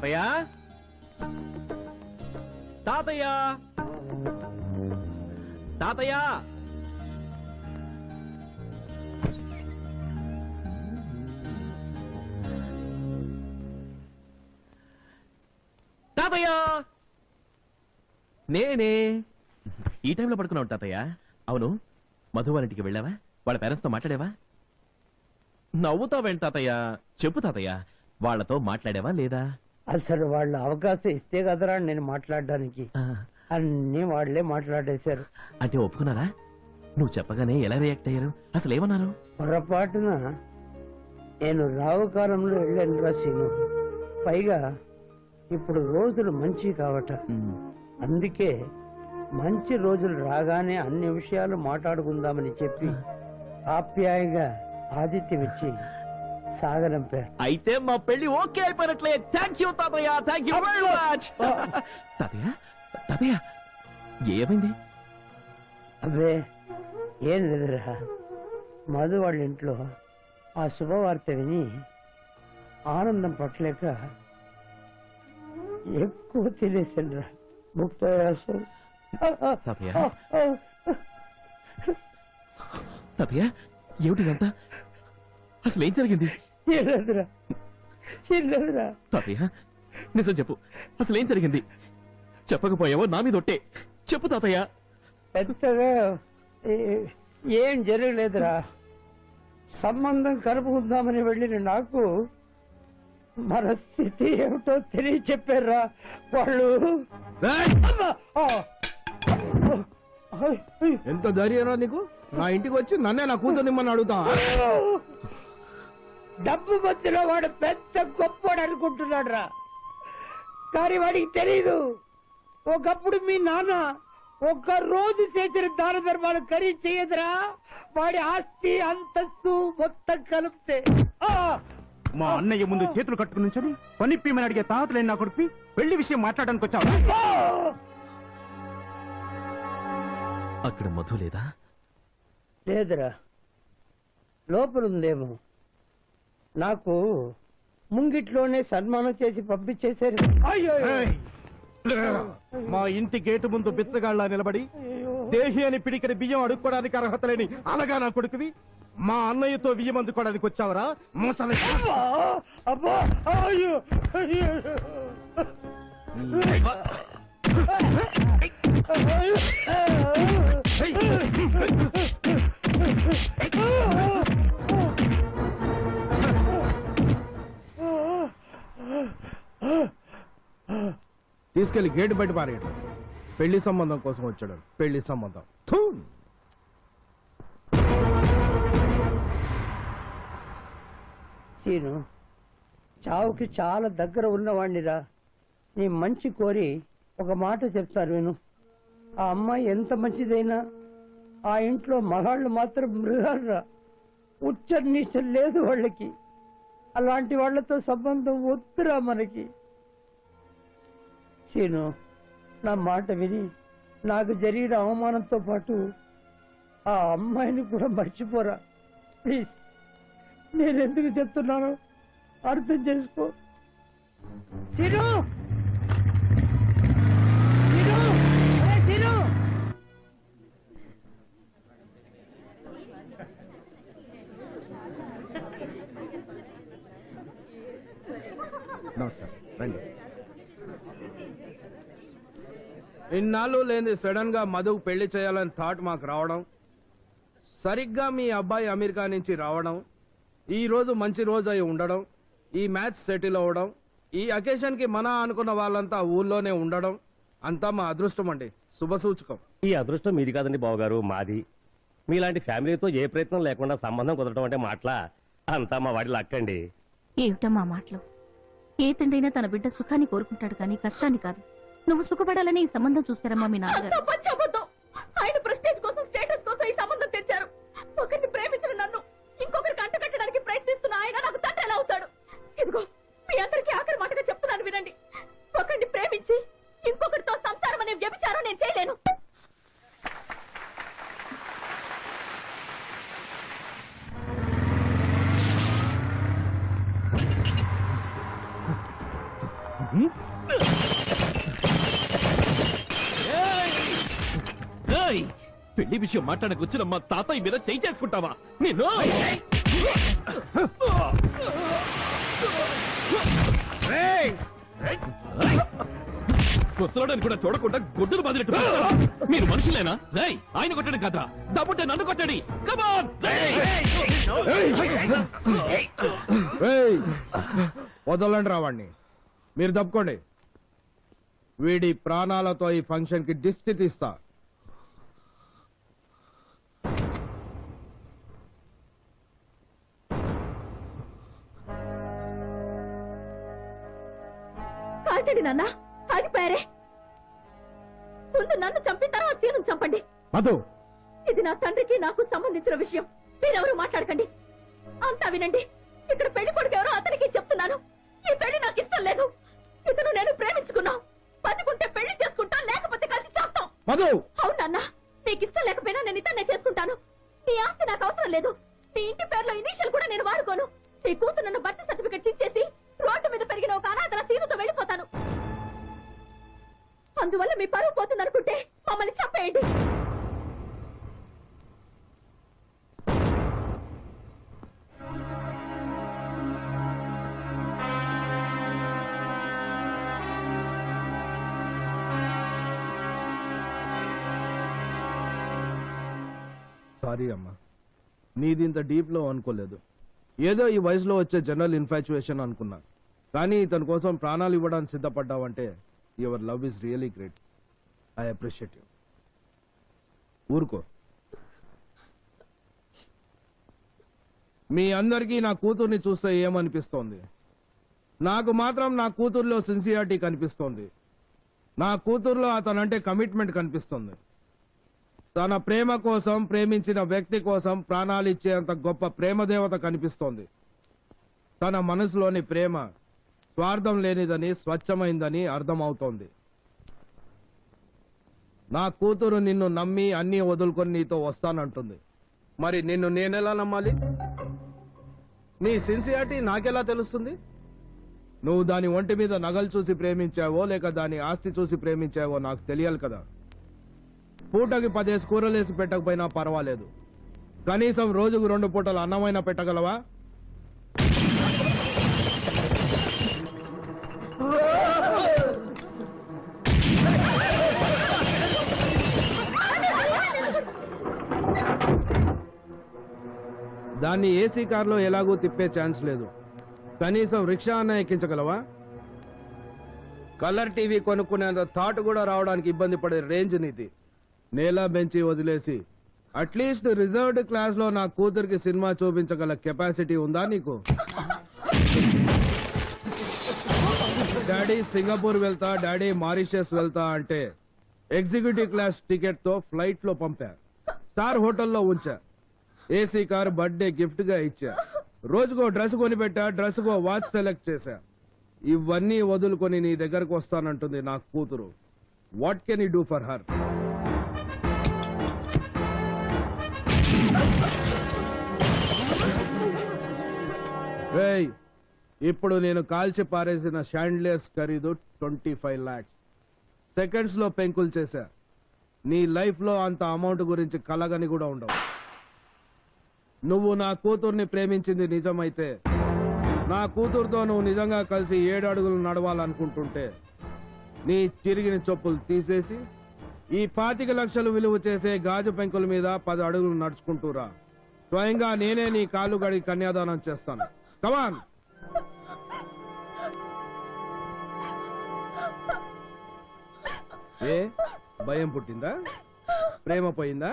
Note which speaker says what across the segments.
Speaker 1: తాతయ్య? తాతయ్య? తాతయ్య? తాతయ్య? నేనే. ఈ టైంలో పడుకున్నావు తాతయ్య. అవును. మధు వెళ్ళావా? వాళ్ళ పేరెంట్స్తో మాట్లాడావా? నవ్వుతావేంటి తాతయ్య? చెప్పు తాతయ్య. వాళ్ళతో మాట్లాడావా లేదా?
Speaker 2: అసలు వాళ్ళు అవకాశం ఇస్తే కదరా నేను మాట్లాడడానికి. అన్ని వాళ్ళే మాట్లాడేశారు.
Speaker 1: అంటే ఒప్పుకున్నారా? నువ్వు చెప్పగానే ఎలా రియాక్ట్ అయ్యారు? అసలు ఏమన్నారు?
Speaker 2: పొరపాటున నేను రావు కాలంలో వెళ్ళాను రా సీను పైగా ఇప్పుడు రోజులు మంచి కావట. అందుకే మంచి రోజులు రాగానే అన్ని విషయాలు మాట్లాడుకుందామని చెప్పి ఆప్యాయంగా ఆతిథ్యం ఇచ్చి సాగనంపారు
Speaker 1: అయితే మా పెళ్ళి ఓకే అయిపోయినట్లే. థ్యాంక్ యూ తాతయ్య. థ్యాంక్ యూ వెరీ మచ్ తాతయ్య? తాతయ్య ఏమైంది?
Speaker 2: అబ్బే ఏం లేదురా. మధు వాళ్ళ ఇంట్లో ఆ శుభవార్త విని ఆనందం పట్టలేక ఎక్కువ తినేసానురా ముప్పై అసలు
Speaker 1: తాతయ్య? తాతయ్య ఏమిటి ఇదంతా అసలు ఏం జరిగింది? తాతయ్య నిజం చెప్పు. అసలు ఏం జరిగింది? చెప్పకపోయావో నా మీద ఒట్టే. చెప్పు తాతయ్య.
Speaker 2: పెద్దగా ఏ- ఏం జరగలేదురా. సంబంధం కలుపుకుందామని వెళ్ళిన నాకు మన స్థితి ఏమిటో తెలియ చెప్పారా వాళ్ళు!
Speaker 3: ఎంత ధైర్యం నీకు? నా ఇంటికి వచ్చి నన్నే నా కూతురు నిమ్మని అడుగుతా
Speaker 2: డబ్బు మధ్యలో వాడు పెద్ద గొప్పవాడు అనుకుంటున్నాడు రా కానీ వాడికి తెలీదు. ఒకప్పుడు మీ నాన్న ఒక్క రోజు చేసిన దాన ధర్మాలు ఖరీదు చేయదురా. వాడి ఆస్తి అంతస్తు మొత్తం కలిపితే. ఆ!
Speaker 3: మా అన్నయ్య ముందు చేతులు కట్టుకుని నుంచొని పనిప్పిమని అడిగే తాతలేని నా కొడుకు పెళ్ళి విషయం మాట్లాడడానికి వచ్చావా!
Speaker 1: అక్కడ మధు లేదా?
Speaker 2: లేదురా. లోపలుందేమో. నాకు ముంగిట్లోనే సన్మానం చేసి పంపించేశారు!
Speaker 3: మా ఇంటి గేటు ముందు బిచ్చగాళ్ళ నిలబడి దేహి అని పిడికని బియ్యం అడుక్కోవడానికి అర్హత లేని అలాగా నా కొడుకువి. మా అన్నయ్యతో బియ్యం అందుకోవడానికి వచ్చావరా? మోసలి!
Speaker 2: అబ్బా! అయ్యో!
Speaker 3: తీసుకెళ్ళి గేటు బయట పారేయడం పెళ్ళి సంబంధం కోసం వచ్చాడు. పెళ్ళి సంబంధం. థూ!
Speaker 2: సీను చావుకి చాలా దగ్గర ఉన్నవాణ్ణిరా. నీ మంచి కోరి ఒక మాట చెప్తారు విను. ఆ అమ్మాయి ఎంత మంచిదైనా ఆ ఇంట్లో మగాళ్ళు మాత్రం మృగాలురా ఉచ్చ నీచ లేదు వాళ్ళకి. అలాంటి వాళ్ళతో సంబంధం వద్దురా మనకి. సీను నా మాట విని నాకు జరిగిన అవమానంతో పాటు ఆ అమ్మాయిని కూడా మర్చిపోరా. ప్లీజ్ నేను ఎందుకు చెప్తున్నానో అర్థం చేసుకో. చిరు!
Speaker 3: ఇన్నాళ్ళు లేని సడన్గా మధుకు పెళ్ళి చేయాలని థాట్ మాకు రావడం సరిగ్గా మీ అబ్బాయి అమెరికా నుంచి రావడం ఈ రోజు మంచి రోజు అయి ఉండడం ఈ మ్యాచ్ సెటిల్ అవ్వడం ఈ అకేషన్కి మన అనుకున్న వాళ్ళంతా ఊళ్ళోనే ఉండడం అంతా మా అదృష్టం అండి. శుభ సూచకం.
Speaker 4: ఈ అదృష్టం మీది కాదండి బావగారు మాది. మీలాంటి ఫ్యామిలీతో ఏ ప్రయత్నం లేకుండా సంబంధం కుదరటం అంటే మాటల అంతా మా వాడి లక్కండి
Speaker 5: ఏమిటమ్మా మాటలు? ఏ తండ్రైనా తన బిడ్డ సుఖాన్ని కోరుకుంటాడు కానీ కష్టాన్ని కాదు. నువ్వు సుఖపడాలని ఈ సంబంధం చూస్తారమ్మా మీ నాన్నగారు.
Speaker 6: ఆయన ప్రెస్టేజ్ కోసం స్టేటస్ కోసం ఈ సంబంధం తెచ్చారు. ఒకరిని
Speaker 1: విషయం మాట్లాడకు వచ్చిన మా తాతయ్య మీద చేయి చేసుకుంటావా? నిన్ను? ముసలోడని కూడా చూడకుండా గుడ్డును బదిలిట్టు మీరు మనుషులేనా? రేయ్ ఆయన కొట్టడం కదా దమ్ముంటే నన్ను కొట్టండి. కమాన్!
Speaker 3: వదలండి రావాణ్ణి మీరు తప్పుకోండి. వీడి ప్రాణాలతో ఈ ఫంక్షన్కి దిష్టి తీస్తా. మధు.
Speaker 6: ఇది నా తండ్రికి నాకు సంబంధించిన విషయం. మీరెవరు మాట్లాడకండి. అంతా వినండి. ఇక్కడ పెళ్ళి కొడుకు ఎవరో అతనికి చెప్తున్నాను. ఈ పెళ్ళి నాకు ఇష్టం లేదు. ఇతను నేను ప్రేమించుకున్నాం. బతికుంటే పెళ్ళి చేసుకుంటా లేకపోతే కలిసి చేస్తాం.
Speaker 3: మధు!
Speaker 6: అవునన్నా నీకు ఇష్టం లేకపోయినా నేను ఇతన్నే చేసుకుంటాను. నీ ఆస్తి నాకు అవసరం లేదు. నీ ఇంటి పేరులో ఇనిషియల్ కూడా నేను వాడుకోను. నీ కూతురు నన్ను బర్త్ సర్టిఫికెట్ ఇచ్చేసి రోడ్డు మీద పెరిగిన ఒక అనాథల సీనుతో వెళ్ళిపోతాను. అందువల్ల మీ పరువు పోతుందనుకుంటే మమ్మల్ని చంపేయండి.
Speaker 3: సారీ అమ్మా. నీది ఇంత డీప్లో అనుకోలేదు. ఏదో ఈ వయసులో వచ్చే జనరల్ ఇన్ఫాచుయేషన్ అనుకున్నా. కానీ ఇతని కోసం ప్రాణాలు ఇవ్వడానికి సిద్ధపడ్డావంటే your love is really great I appreciate you ఊరుకో. మీ అందరికీ నా కూతుర్ని చూస్తే ఏమనిపిస్తోంది? నాకు మాత్రం నా కూతుర్లో సిన్సియారిటీ కనిపిస్తోంది. నా కూతుర్లో అతనంటే కమిట్మెంట్ కనిపిస్తుంది. తన ప్రేమ కోసం ప్రేమించిన వ్యక్తి కోసం ప్రాణాలు ఇచ్చేంత గొప్ప ప్రేమదేవత కనిపిస్తోంది. తన మనసులోని ప్రేమ స్వార్థం లేనిదని స్వచ్ఛమైందని అర్థమవుతోంది. నా కూతురు నిన్ను నమ్మి అన్ని వదులుకొని నీతో వస్తానంటుంది. మరి నిన్ను నేనెలా నమ్మాలి? నీ సిన్సియారిటీ నాకెలా తెలుస్తుంది? నువ్వు దాని ఒంటి మీద నగలు చూసి ప్రేమించావో లేక దాని ఆస్తి చూసి ప్రేమించావో నాకు తెలియాలి కదా. పూటకి పదేసి కూరలేసి పెట్టకపోయినా పర్వాలేదు. కనీసం రోజుకు రెండు పూటలు అన్నమైనా పెట్టగలవా? దాన్ని ఏసీ కార్లో ఎలాగూ తిప్పే ఛాన్స్ లేదు. కనీసం రిక్షా అన్న ఎక్కించగలవా? కలర్ టీవీ కొనుక్కునేంత థాట్ కూడా రావడానికి ఇబ్బంది పడే రేంజ్ నీది. నేలా బెంచి వదిలేసి అట్లీస్ట్ రిజర్వ్డ్ క్లాస్లో నా కూతురికి సినిమా చూపించగల కెపాసిటీ ఉందా నీకు? డాడీ సింగపూర్ వెళ్తా డాడీ మారిషియస్ వెళ్తా అంటే ఎగ్జిక్యూటివ్ క్లాస్ టికెట్తో ఫ్లైట్లో పంపా. స్టార్ హోటల్లో ఉంచా. ఏసీ కార్ బర్త్డే గిఫ్ట్గా ఇచ్చా. రోజుకో డ్రెస్ కొనిపెట్టా డ్రెస్ కో వాచ్ సెలెక్ట్ చేశా. ఇవన్నీ వదులుకొని నీ దగ్గరకు వస్తానంటుంది నా కూతురు. What can you do for her? ఏయ్ ఇప్పుడు నేను కాల్చి పారేసిన షాండ్లియర్స్ ఖరీదు ట్వంటీ ఫైవ్ లాక్స్. సెకండ్స్లో పెంకులు చేశా. నీ లైఫ్లో అంత అమౌంట్ గురించి కలగని కూడా ఉండవు. నువ్వు నా కూతుర్ని ప్రేమించింది నిజమైతే నా కూతురుతో నువ్వు నిజంగా కలిసి ఏడు అడుగులు నడవాలనుకుంటుంటే నీ చిరిగిన చొప్పులు తీసేసి ఈ పాతిక లక్షలు విలువ చేసే గాజు పెంకుల మీద పది అడుగులు నడుచుకుంటూరా. స్వయంగా నేనే నీ కాలు గడి కన్యాదానం చేస్తాను. కమాన్ ఏ? భయం పుట్టిందా? ప్రేమ పోయిందా?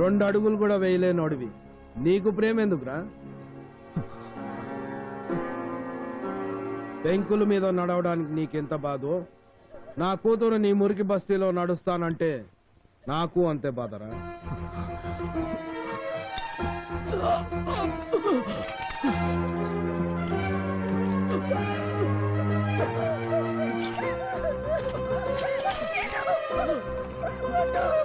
Speaker 3: రెండు అడుగులు కూడా వేయలేనోడివి నీకు ప్రేమ ఎందుకురా? బెంకుల మీద నడవడానికి నీకెంత బాధో? నా కూతురు నీ మురికి బస్తీలో నడుస్తానంటే నాకు అంతే బాధరా?
Speaker 1: Oh, రే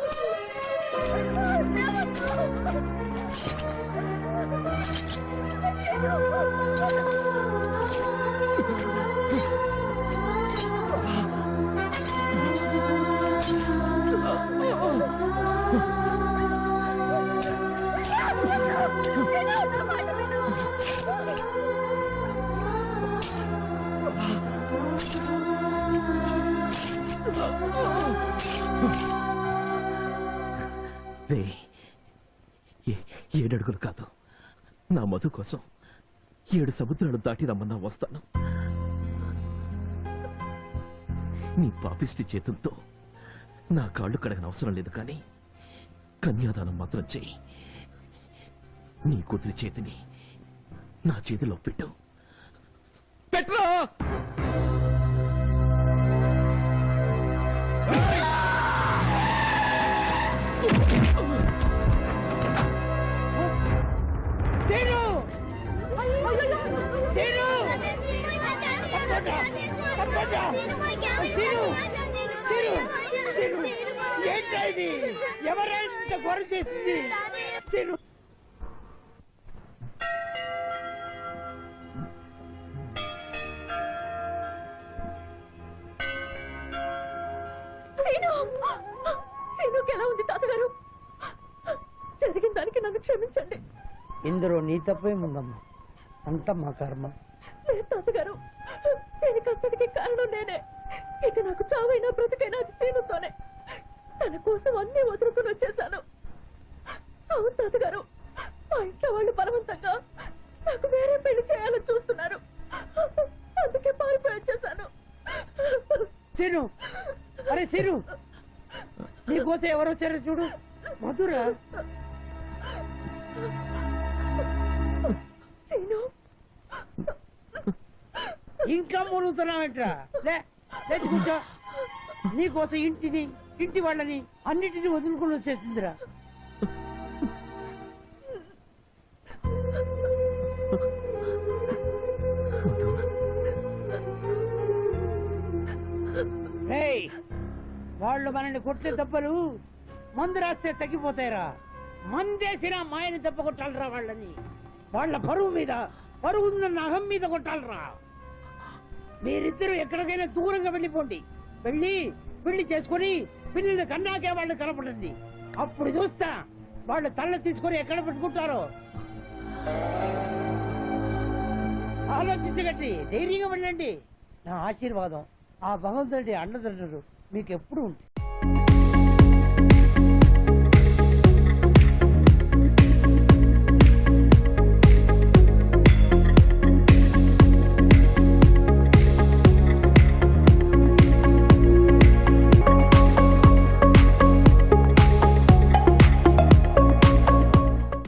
Speaker 1: ఏడడుగులు కాదు. నా మధు కోసం ఏడు సముద్రాలు దాటి రమ్మన్నా వస్తాను. నీ పాపిష్టి చేతులతో నా కాళ్ళు కడగన అవసరం లేదు కానీ కన్యాదానం మాత్రం చెయ్యి నీ కూతురి చేతిని నా చేతిలో పెట్టు. పెట్రా
Speaker 2: ఏంటది చేసింది
Speaker 6: ఎలా ఉంది తాతగారు జరిగిన దానికి నన్ను క్షమించండి
Speaker 2: ఇందులో నీ తప్పేముందమ్మా? అంతా మా కర్మ.
Speaker 6: లేదు తాతగారు. అంతటికి కారణం నేనే. ఇక నాకు చావైనా బ్రతికైనా అది శ్రీనుతోనే తన కోసం అన్ని వదులుకుని వచ్చేసాను. అవును తాతగారు మా ఇంట్లో వాళ్ళు బలవంతంగా నాకు వేరే పెళ్ళి చేయాలని చూస్తున్నారు. అందుకే పారిపోయి వచ్చేసాను.
Speaker 2: సీను అరే సీను. నీకోసం ఎవరు వచ్చారో చూడు. మధురా.
Speaker 6: శ్రీను
Speaker 2: ఇంకా మునుగుతున్నావంటరా లేచి కూర్చో. నీకోసం ఇంటిని ఇంటి వాళ్ళని అన్నిటిని వదులుకుని వచ్చేసిందిరా. వాళ్ళు మనల్ని కొట్టే దెబ్బలు మందు రాస్తే తగ్గిపోతాయిరా. మందేసిన మాయని దెబ్బ కొట్టాలరా వాళ్ళని. వాళ్ళ పరువు మీద పరువు ఉందన్న అహం మీద కొట్టాలరా. మీరిద్దరూ ఎక్కడికైనా దూరంగా వెళ్ళిపోండి. వెళ్ళి పెళ్ళి చేసుకొని పిల్లలు కన్నాకే వాళ్ళు కనపడింది అప్పుడు చూస్తా వాళ్ళు తల్ల తీసుకొని ఎక్కడ పెట్టుకుంటారో. ఆలోచించగట్టి ధైర్యంగా వెళ్ళండి. నా ఆశీర్వాదం ఆ భగవంతుడి అండదండలు మీకు ఎప్పుడు ఉంటుంది